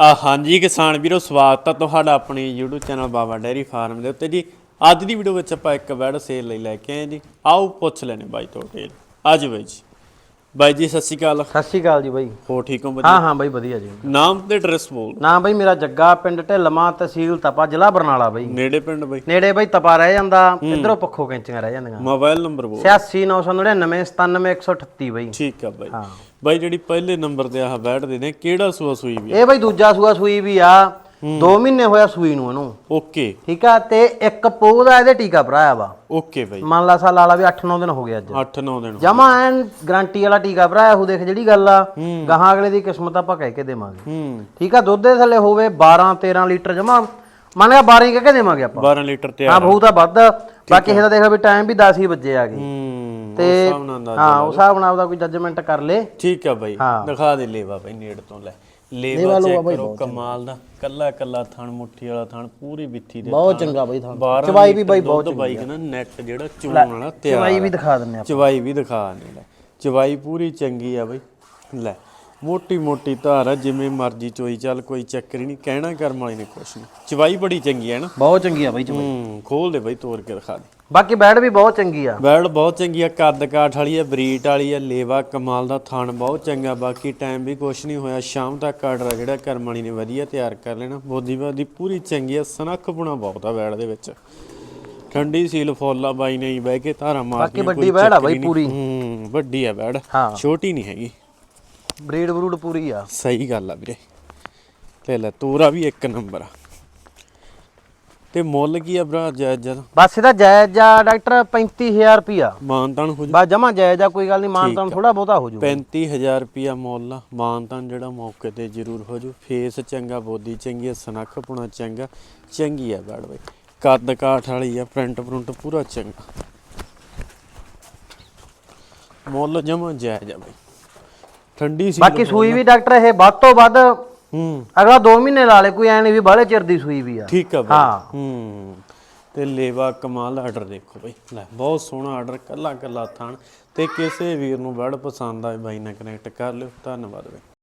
ਆ ਹਾਂਜੀ ਕਿਸਾਨ ਵੀਰੋ, ਸਵਾਗਤ ਹੈ ਤੁਹਾਡਾ ਆਪਣੇ YouTube channel Baba dairy farm ਦੇ ਉੱਤੇ ਜੀ। ਅੱਜ ਦੀ ਵੀਡੀਓ ਵਿੱਚ ਆਪਾਂ ਇੱਕ ਬੈਡ ਸੇਲ ਲਈ ਲੈ ਕੇ ਆਏ ਜੀ। ਆਓ ਪੁੱਛ ਲੈਣੇ ਬਾਈ ਤੋਂ ਡਿਟੇਲ ਅੱਜ ਬਾਈ ਜੀ। ਬਾਈ ਜੀ ਸਤਿ ਸ਼੍ਰੀ ਅਕਾਲ। ਸਤਿ ਸ਼੍ਰੀ ਅਕਾਲ ਜੀ ਬਾਈ। ਹੋ ਠੀਕ ਹੋ ਹਾਂ ਹਾਂ ਬਾਈ ਵਧੀਆ ਜੀ। ਨਾਮ ਤੇ ਐਡਰੈਸ ਬੋਲ। ਨਾਮ ਬਾਈ ਮੇਰਾ ਜੱਗਾ ਪਿੰਡ ਢਿੱਲਮਾ ਤਹਿਸੀਲ ਤਪਾ ਜ਼ਿਲ੍ਹਾ ਬਰਨਾਲਾ ਬਾਈ। ਨੇੜੇ ਪਿੰਡ ਬਾਈ? ਨੇੜੇ ਬਾਈ ਤਪਾ ਰਹਿ ਜਾਂਦਾ। ਇਧਰੋਂ ਪੱਖੋ ਕੈਂਚੀਆਂ ਰਹਿ ਜਾਂਦੀਆਂ। ਮੋਬਾਈਲ ਨੰਬਰ ਬੋਲ। 86999 97138 ਬਾਈ। ਠੀਕ ਆ ਬਾਈ। ਹਾਂ। ਬਾਈ ਜਿਹੜੀ ਪਹਿਲੇ ਨੰਬਰ ਤੇ ਆਹ ਬੈਡ ਦੇ ਨੇ ਕਿਹੜਾ ਸੂਆ ਸੂਈ ਵੀ ਇਹ ਬਾਈ ਦੂਜਾ ਸੂਆ ਸੂਈ ਵੀ ਆ। 2 ਮਹੀਨੇ ਹੋਇਆ ਸੂਈ ਨੂੰ ਇਹਨੂੰ। ਓਕੇ। ਠੀਕ ਆ ਤੇ ਇੱਕ ਪੋਹ ਦਾ ਇਹਦੇ ਟੀਕਾ ਭਰਾਇਆ ਵਾ। Okay bye. ਮੰਨ ਲਾ ਸਾ ਲਾ ਲਾ ਵੀ 8-9 ਦਿਨ ਹੋ ਗਏ ਅੱਜ। 8-9 ਦਿਨ ਜਮਾ ਐਨ ਗਾਰੰਟੀ ਵਾਲਾ ਟੀਕਾ ਭਰਾਇਆ ਉਹ ਦੇਖ ਜਿਹੜੀ ਗੱਲ ਆ। ਗਾਹਾਂ ਅਗਲੇ ਦੀ ਕਿਸਮਤ ਆਪਾਂ ਕਹਿ ਕੇ ਦੇਵਾਂਗੇ। ਠੀਕ ਆ ਦੁੱਧ ਦੇ ਥੱਲੇ ਹੋਵੇ 12-13 ਲੀਟਰ ਜਮਾ। ਮੰਨ ਲਿਆ 12 ਹੀ ਕਹਿ ਕੇ ਦੇਵਾਂਗੇ ਆਪਾਂ। 12 ਲੀਟਰ ਤੇ ਹਾਂ ਬਹੁਤ ਵੱਧ। ਬਾਕੀ ਇਹਦਾ ਦੇਖ ਵੀ ਟਾਈਮ ਵੀ 10 ਹੀ ਵਜੇ ਆ ਗਏ। ਤੇ ਹਾਂ ਉਸ ਹਿਸਾਬ ਨਾਲ ਆਪਦਾ ਕੋਈ ਜੱਜਮੈਂਟ ਕਰ ਲੇ। ਠੀਕ ਆ ਬਾਈ। ਦਿਖਾ ਦੇ ਲੇਵਾ ਬਾਈ ਨੇੜ ਤੋਂ ਲੈ। ਲੇਵਾ ਚੈੱਕ ਕਰੋ ਕਮਾਲ ਦਾ। ਕੱਲਾ ਕੱਲਾ ਥਣ ਮੁੱਠੀ ਵਾਲਾ ਥਣ ਪੂਰੀ ਬਿੱਥੀ ਦੇ ਬਹੁਤ ਚੰਗਾ ਬਾਈ ਬਾਰਾਂ ਚਵਾਈ ਵੀ ਬਾਈ ਬਹੁਤ ਬਾਈ ਕਹਿੰਦਾ ਨੈਟ ਜਿਹੜਾ ਚੂਣ ਵਾਲਾ ਤਿਆਰ ਚਵਾਈ ਵੀ ਦਿਖਾ ਦਿੰਨੇ ਆਪਾਂ। ਚਵਾਈ ਵੀ ਦਿਖਾ ਨੇ ਲੈ ਚਵਾਈ ਪੂਰੀ ਚੰਗੀ ਆ ਬਾਈ। ਲੈ ਮੋਟੀ ਮੋਟੀ ਧਾਰ ਆ ਜਿਵੇਂ ਮਰਜ਼ੀ ਚੋਈ ਚੱਲ ਕੋਈ ਚੱਕਰ ਹੀ ਨਹੀਂ। ਕਹਿਣਾ ਕਰਮ ਵਾਲੀ ਨੇ ਕੁਛ ਨਹੀਂ। ਚਵਾਈ ਬੜੀ ਚੰਗੀ ਹੈ ਨਾ। ਬਹੁਤ ਚੰਗੀ ਆ ਬਾਈ ਚਵਾਈ। ਹੂੰ ਖੋਲ ਦੇ ਬਾਈ ਤੋੜ ਕੇ ਦਿਖਾ ਦੇ। ਬਾਕੀ ਬੈਡ ਵੀ ਬਹੁਤ ਚੰਗੀ ਆ। ਬੈਡ ਬਹੁਤ ਚੰਗੀ ਆ ਕੱਦ ਕਾਠ ਵਾਲੀ ਆ ਬਰੀਟ ਵਾਲੀ ਆ ਲੇਵਾ ਕਮਾਲ ਦਾ ਥਣ ਬਹੁਤ ਚੰਗਾ। ਬਾਕੀ ਟਾਈਮ ਵੀ ਕੁਛ ਨਹੀਂ ਹੋਇਆ। ਸ਼ਾਮ ਤੱਕ ਆਰਡਰ ਜਿਹੜਾ ਕਰਮਾਣੀ ਨੇ ਵਧੀਆ ਤਿਆਰ ਕਰ ਲੈਣਾ। ਬੋਦੀ ਬਾਦੀ ਪੂਰੀ ਚੰਗੀ ਆ ਸਨੱਖ ਪੁਣਾ ਬਹੁਤ ਆ ਬੈਡ ਦੇ ਵਿੱਚ। ਠੰਡੀ ਸੀਲ ਫੋਲਾ ਬਾਈ ਨੇ ਹੀ ਬਹਿ ਕੇ ਧਾਰਾ ਮਾਰਦੀ ਬਾਕੀ ਵੱਡੀ ਬੈਡ ਆ ਬਾਈ ਪੂਰੀ। ਹੂੰ ਵੱਡੀ ਆ ਬੈਡ। ਹਾਂ। ਛੋਟੀ ਨਹੀਂ ਹੈਗੀ। ਬਰੀਡ ਬਰੂਡ ਪੂਰੀ ਆ। ਸਹੀ ਗੱਲ ਆ ਵੀਰੇ। ਲੈ ਲੈ ਤੂਰਾ ਵੀ ਇੱਕ ਨੰਬਰ ਆ। ਤੇ ਮੁੱਲ ਕੀ ਆ ਭਰਾ ਜਾਇਜ਼ ਜਦ ਬਸ ਇਹਦਾ ਜਾਇਜ਼ ਆ ਡਾਕਟਰ 35000 ਰੁਪਿਆ ਮਾਨਤਾਨ ਹੋ ਬਸ ਜਮਾ ਜਾਇਜ਼ ਆ ਕੋਈ ਗੱਲ ਨਹੀਂ ਮਾਨਤਾਨ ਥੋੜਾ ਬਹੁਤਾ ਹੋ ਜੂ। 35000 ਰੁਪਿਆ ਮੁੱਲ ਆ। ਮਾਨਤਾਨ ਜਿਹੜਾ ਮੌਕੇ ਤੇ ਜ਼ਰੂਰ ਹੋ ਜੂ। ਫੇਸ ਚੰਗਾ ਬੋਦੀ ਚੰਗੀ ਆ ਸਨੱਖ ਪੁਣਾ ਚੰਗਾ ਚੰਗੀ ਆ ਬੈੜ ਬਈ ਕੱਦ ਕਾਠ ਵਾਲੀ ਆ ਪ੍ਰਿੰਟ ਪ੍ਰਿੰਟ ਪੂਰਾ ਚੰਗਾ। ਮੁੱਲ ਜਮਾ ਜਾਇਜ਼ ਆ ਬਈ। ਠੰਡੀ ਸੀ ਬਾਕੀ ਸੂਈ ਵੀ ਡਾਕਟਰ ਇਹ ਵੱਧ ਤੋਂ ਵੱਧ ਹੂੰ। ਅਗਲਾ 2 ਮਹੀਨੇ ਲਾ ਲੇ ਕੋਈ ਐ ਨਹੀਂ ਵੀ ਬਾਹਲੇ ਚਿਰ ਦੀ ਸੂਈ ਵੀ ਆ। ਠੀਕ ਆ ਬਾਈ। ਹਾਂ। ਹੂੰ। ਤੇ ਲੇਵਾ ਕਮਾਲ ਆਰਡਰ ਦੇਖੋ ਬਈ। ਲੈ ਬਹੁਤ ਸੋਹਣਾ ਆਰਡਰ ਕੱਲਾ ਕੱਲਾ ਥਾਣ। ਤੇ ਕਿਸੇ ਵੀਰ ਨੂੰ ਬੜ ਪਸੰਦ ਆਏ ਬਾਈ ਨਾਲ ਕਨੈਕਟ ਕਰ ਲਿਓ। ਧੰਨਵਾਦ ਬਈ।